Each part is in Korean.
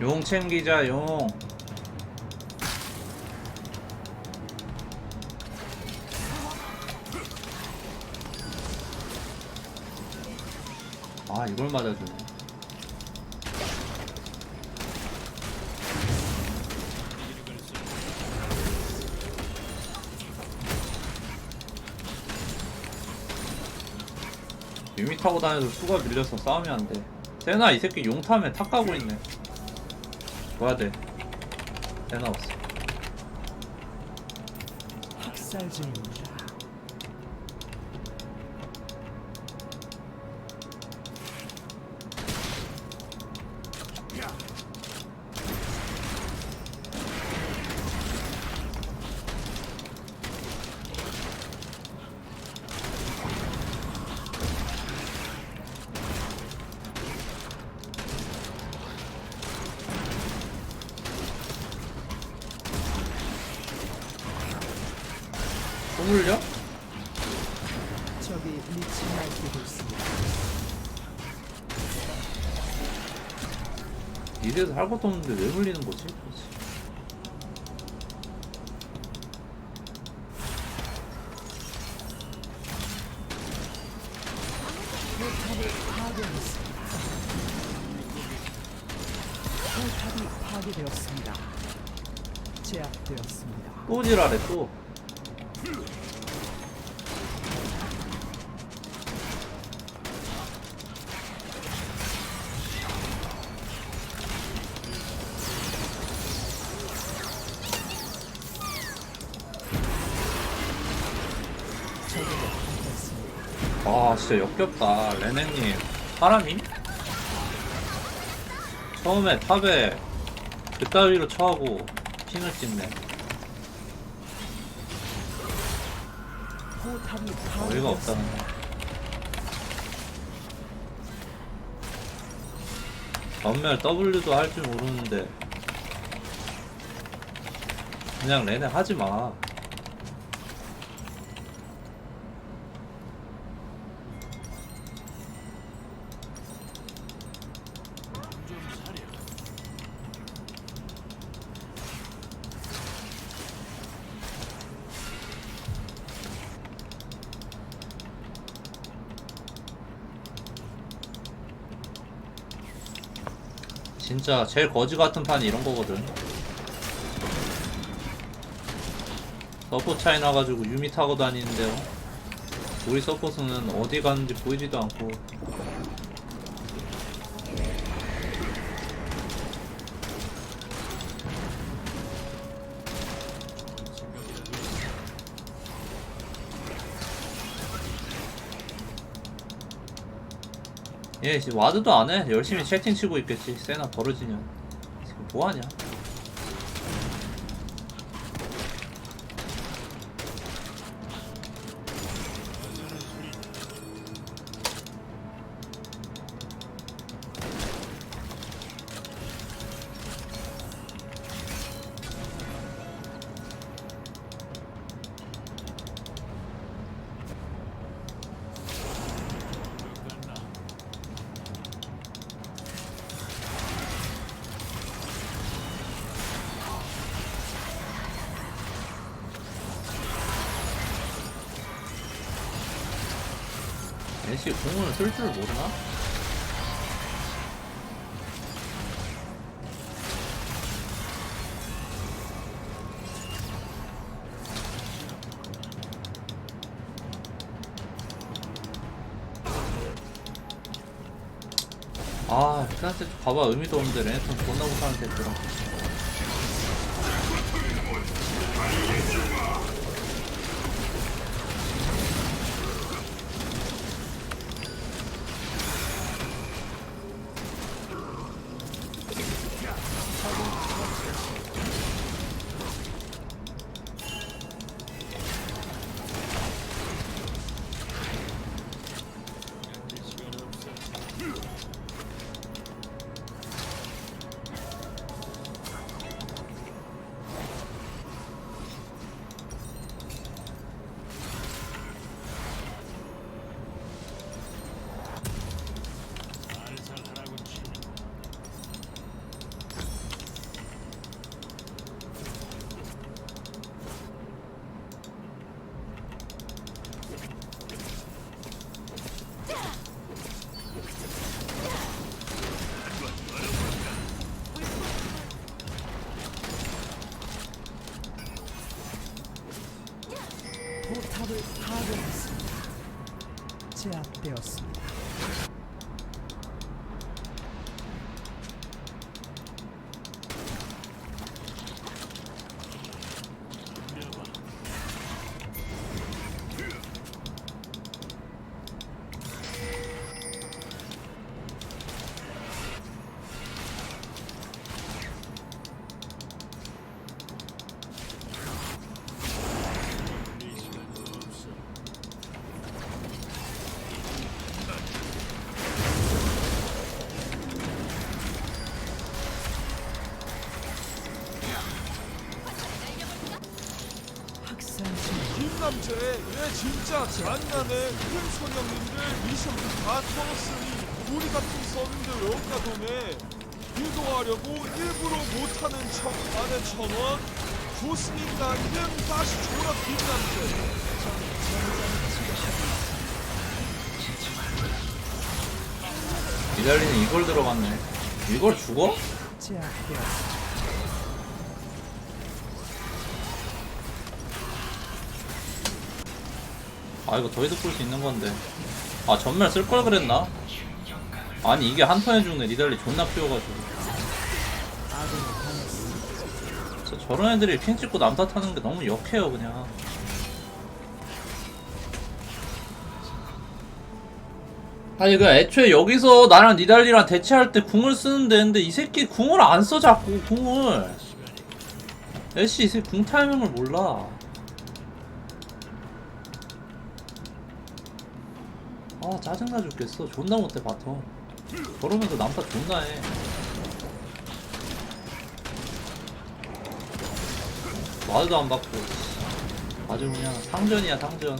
용 챙기자 용. 아 이걸 맞아주네. 유미 타고 다녀도 수가 밀려서 싸우면 안돼. 세나 이 새끼 용 타면 탁 가고 있네 뭐야 돼 세나 없어 학살 중입니다. 물려? 적이 미친 날뛰고 있습니다. 이래서 할 것도 없는데 왜 물리는 거지? 포탑을 파괴했습니다. 포탑이 파괴되었습니다. 제압되었습니다. 또 지랄해 또 진짜 역겹다 레네님 사람임? 처음에 탑에 그따위로 처하고 핑을 찍네 어이가 없다 파괴되었습니다. 전멸 W도 할 줄 모르는데 그냥 레네 하지마 진짜 제일 거지 같은 판이 이런 거거든. 서포 차이 나가지고 유미 타고 다니는데요. 우리 서포트는 어디 가는지 보이지도 않고. 얘 지금 와드도 안 해. 열심히 채팅 치고 있겠지. 세나 버르지냐. 지금 뭐 하냐? 애쉬 공을 쓸 줄 모르나? 아, 피난세 가봐 의미도 없는데 레네톤 존나 못하는 새끼라. 제압되 얘 진짜 장난해 큰 소령님들 미션도 다 털었으니 우리 같은 썬들 여기가 도네 유도하려고 일부러 못하는 척 안에 천원 좋으니까 이름 다시 줘라 김남재 니달리는 이걸 들어갔네 이걸 죽어? 제압되었습니다. 아 이거 저희도 풀수 있는 건데 아 전멸 쓸 걸 그랬나? 아니 이게 한 턴에 죽네 니달리 존나 피워가지고. 진짜 저런 애들이 핑 찍고 남 탓하는 게 너무 역해요 그냥 아니 그 애초에 여기서 나랑 니달리랑 대치할 때 궁을 쓰는데 근데 이 새끼 궁을 안 써 자꾸 궁을 애쉬 이 새끼 궁 타이밍을 몰라 아 짜증나 죽겠어. 존나 못해 바텀. 저러면서 남탓 존나 해. 와드도 안 받고 아주 그냥 상전이야 상전.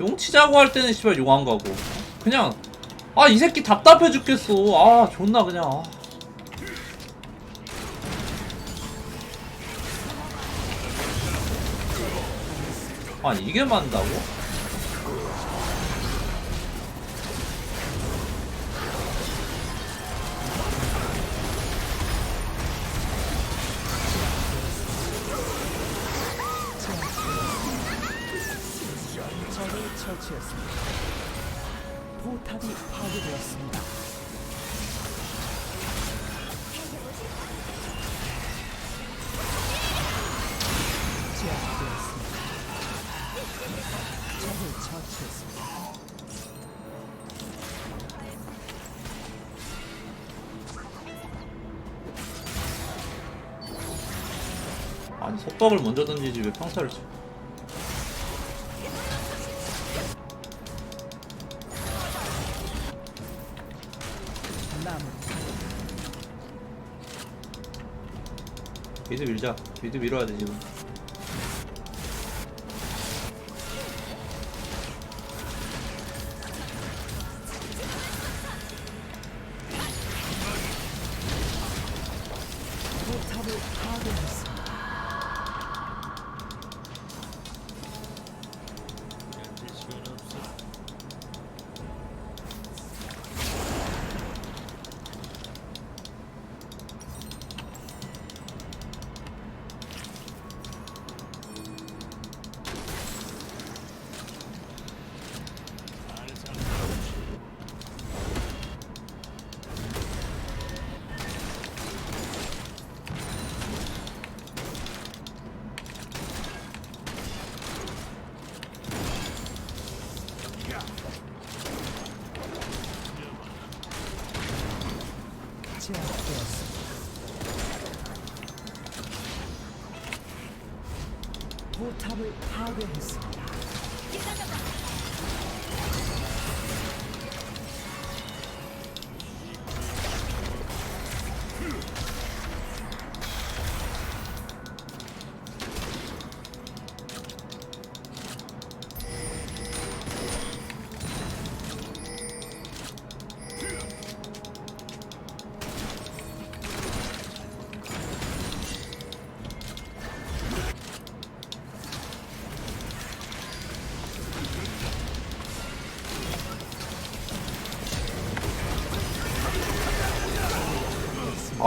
용 치자고 할 때는 씨발 용안 가고. 그냥 아 이 새끼 답답해 죽겠어. 아 존나 그냥 아. 아니 이게 맞다고? 적을 처치했습니다. 포탑이 파괴되었습니다. 아니 속박을 먼저 던지지 왜 평타를 쳐 미드 밀자. 미드 밀어야 돼 지금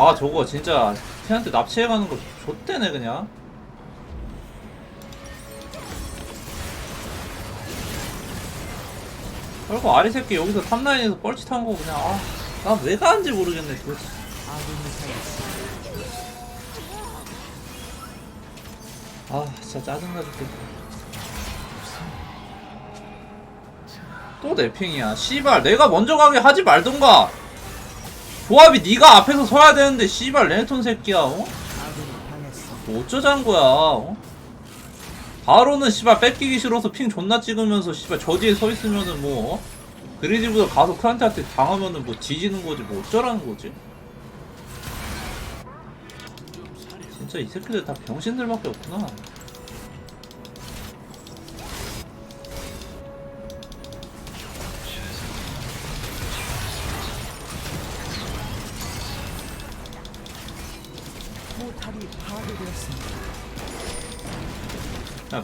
아 저거 진짜 걔한테 납치해가는 거 좆대네 그냥. 그리고 아리 새끼 여기서 탑라인에서 뻘짓한 거 그냥 아난 왜 가는지 모르겠네 도대체. 아 진짜 짜증나 죽겠다 또 내핑이야. 씨발 내가 먼저 가게 하지 말던가 조합이 네가 앞에서 서야 되는데 씨발 레네톤 새끼야 어? 뭐 어쩌자는 거야 어? 바로는 씨발 뺏기기 싫어서 핑 존나 찍으면서 씨발 저 뒤에 서 있으면은 뭐 어? 그리디보다 가서 크란테한테 당하면은 뭐 지지는 거지 뭐 어쩌라는 거지 진짜 이 새끼들 다 병신들밖에 없구나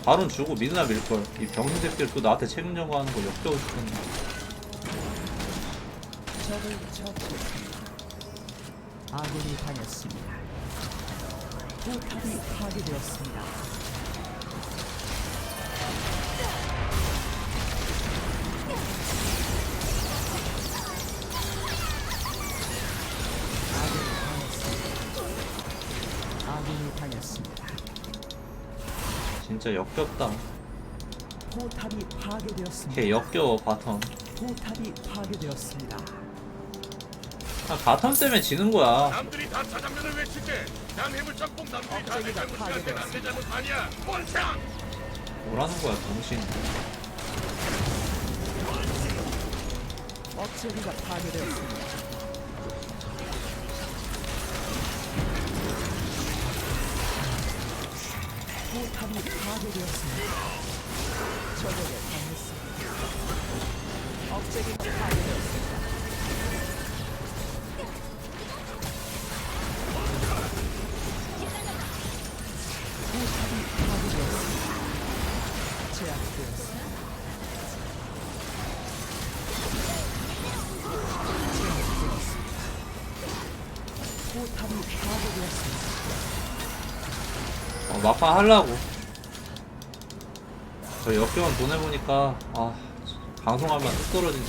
바론 주고 미드나 밀걸 이 병신 새끼들 또 나한테 책임져고 하는 거 역겨워 죽겠네. 아군이 당했습니다. 포탑이 파괴되었습니다. 진짜 역겹다. 포탑이 파괴되었습니다. 걔 역겨워 바텀. 포탑이 파괴되었습니다. 아, 바텀 때문에 지는 거야. 남들이 다 짜장면을 외칠 때난 해물짬뽕 남들이 다 내 잘못이야 내내 잘못 아니야. 뻔창! 뭐라는 거야 병신. 억제기가 파괴되었습니다. 포탑이 파괴되었습니다. 적에게 당했습니다. 억제기가 파괴되었습니다. 막판 하려고 저 역경을 보내보니까 아 방송하면 뚝 떨어지네.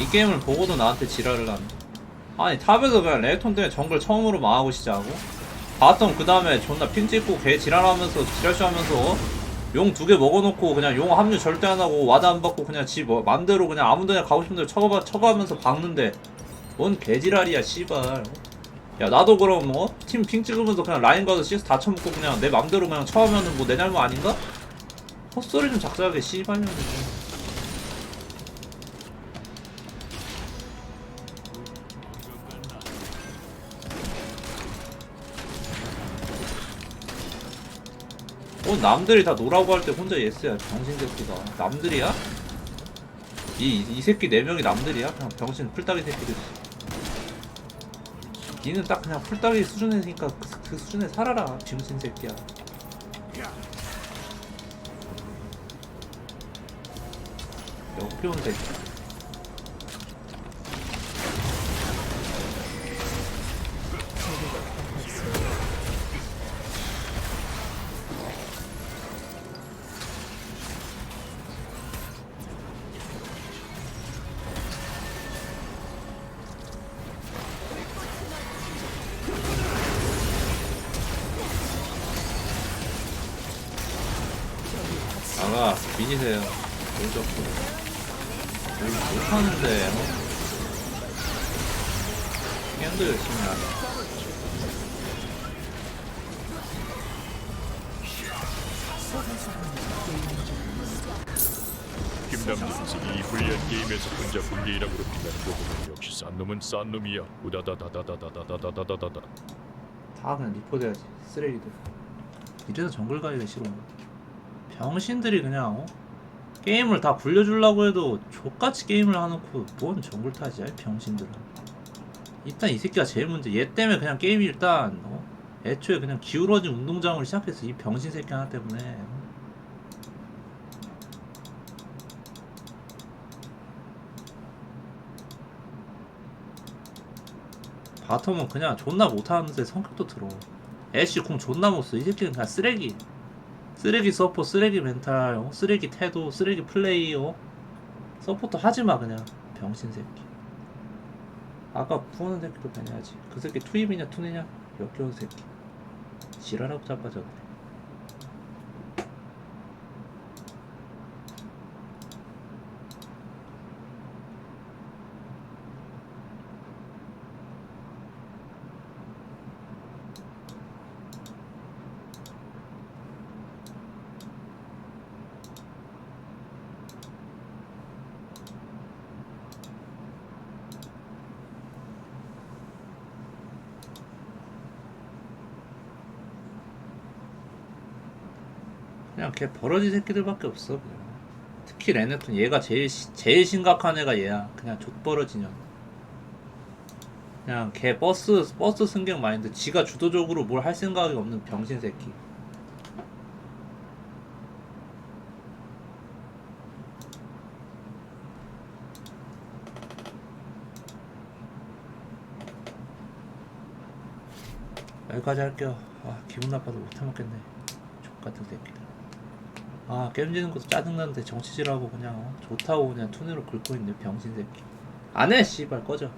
이 게임을 보고도 나한테 지랄을 하네. 아니 탑에서 그냥 레톤 때문에 정글 처음으로 망하고 시작하고 바텀 그 다음에 존나 핑 찍고 개 지랄하면서 지랄쇼 하면서 용 두 개 먹어놓고 그냥 용 합류 절대 안 하고 와드 안 받고 그냥 지 뭐, 맘대로 그냥 아무 데나 가고 싶은 대로 쳐가, 쳐가면서 박는데 뭔 개지랄이야 씨발. 야 나도 그럼 뭐 팀 핑 찍으면서 그냥 라인 가서 CS 다 쳐먹고 그냥 내 맘대로 그냥 쳐하면은 뭐 내 잘못 아닌가? 헛소리 좀 작작하게 씨발년이 어 남들이 다 노라고 할 때 혼자 예스야 병신 새끼가 남들이야? 이, 이 새끼 네 명이 남들이야? 그냥 병신 풀따기 새끼들 니는 딱 그냥 풀따기 수준이니까 그, 그 수준에 살아라 병신 새끼야 피우면 되지. 아가 미니세요 오른쪽 못하는데 어? 게임도 열심히 하네 김남진 이 불리한 게임에서 혼자 불리이라고 핀다는 거 보면 역시 싼 놈은 싼 놈이야 우다다다다다다다다다다다 다 그냥 리포트해야지 쓰레기들 이래서 정글 가기가 싫어 병신들이 그냥 어? 게임을 다 불려주려고 해도 족같이 게임을 해놓고 뭔 정글 타지야 이 병신들은. 일단 이 새끼가 제일 문제. 얘 때문에 그냥 게임이 일단 어? 애초에 그냥 기울어진 운동장으로 시작했어 이 병신 새끼 하나 때문에. 어? 바텀은 그냥 존나 못하는데 성격도 들어. 애쉬 공 존나 못써. 이 새끼는 그냥 쓰레기 쓰레기 서포 쓰레기 멘탈 어? 쓰레기 태도 쓰레기 플레이 어? 서포터 하지마 그냥 병신 새끼 아까 푸는 새끼도 배내야지 그 새끼 투입이냐 투내냐 역겨운 새끼 지랄하고 자빠졌네 그냥 걔 버러지 새끼들밖에 없어 그냥. 특히 레네톤 얘가 제일 시- 제일 심각한 애가 얘야. 그냥 족버러지냐 그냥 걔 버스 버스 승객 마인드. 지가 주도적으로 뭘 할 생각이 없는 병신 새끼. 여기까지 할게요. 아 기분 나빠서 못 해먹겠네. 족 같은 새끼들 아 게임 지는 것도 짜증나는데 정치질하고 그냥 어? 좋다고 그냥 투네로 긁고 있네 병신 새끼 안해 씨발 꺼져